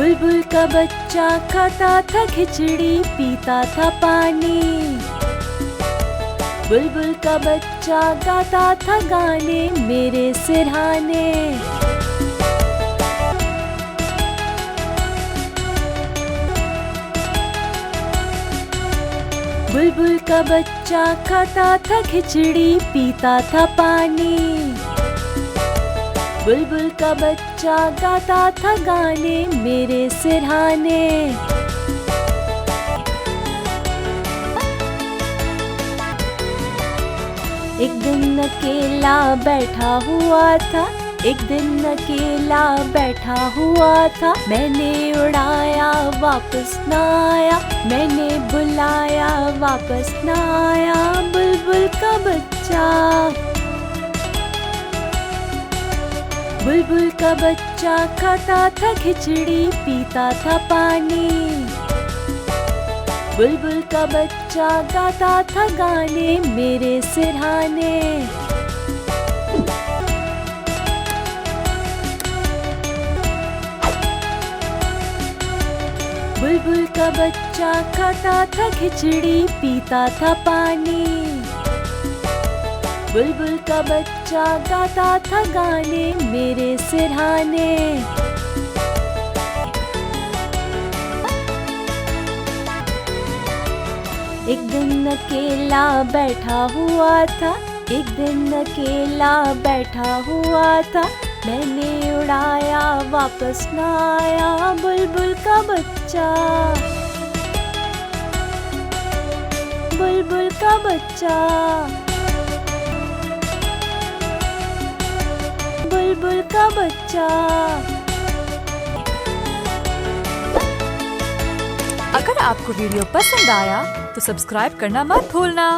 बुलबुल का बच्चा खाता था खिचड़ी, पीता था पानी। बुलबुल का बच्चा गाता था गाने मेरे सिरहाने। बुलबुल का बच्चा खाता था खिचड़ी, पीता था पानी। बुलबुल का बच्चा गाता था गाने मेरे सिरहाने। एक दिन अकेला बैठा हुआ था, एक दिन अकेला बैठा हुआ था। मैंने उड़ाया, वापस ना आया। मैंने बुलाया, वापस न आया। बुलबुल का बच्चा बुलबुल का बच्चा खाता था खिचड़ी, पीता था पानी। बुलबुल का बच्चा गाता था गाने मेरे सिरहाने। बुलबुल का बच्चा खाता था खिचड़ी, पीता था पानी। बुलबुल का बच्चा गाता था गाने मेरे सिरहाने। एक दिन अकेला बैठा हुआ था, एक दिन अकेला बैठा हुआ था। मैंने उड़ाया, वापस न आया बुलबुल का बच्चा। बुलबुल का बच्चा। का बच्चा। अगर आपको वीडियो पसंद आया तो सब्सक्राइब करना मत भूलना।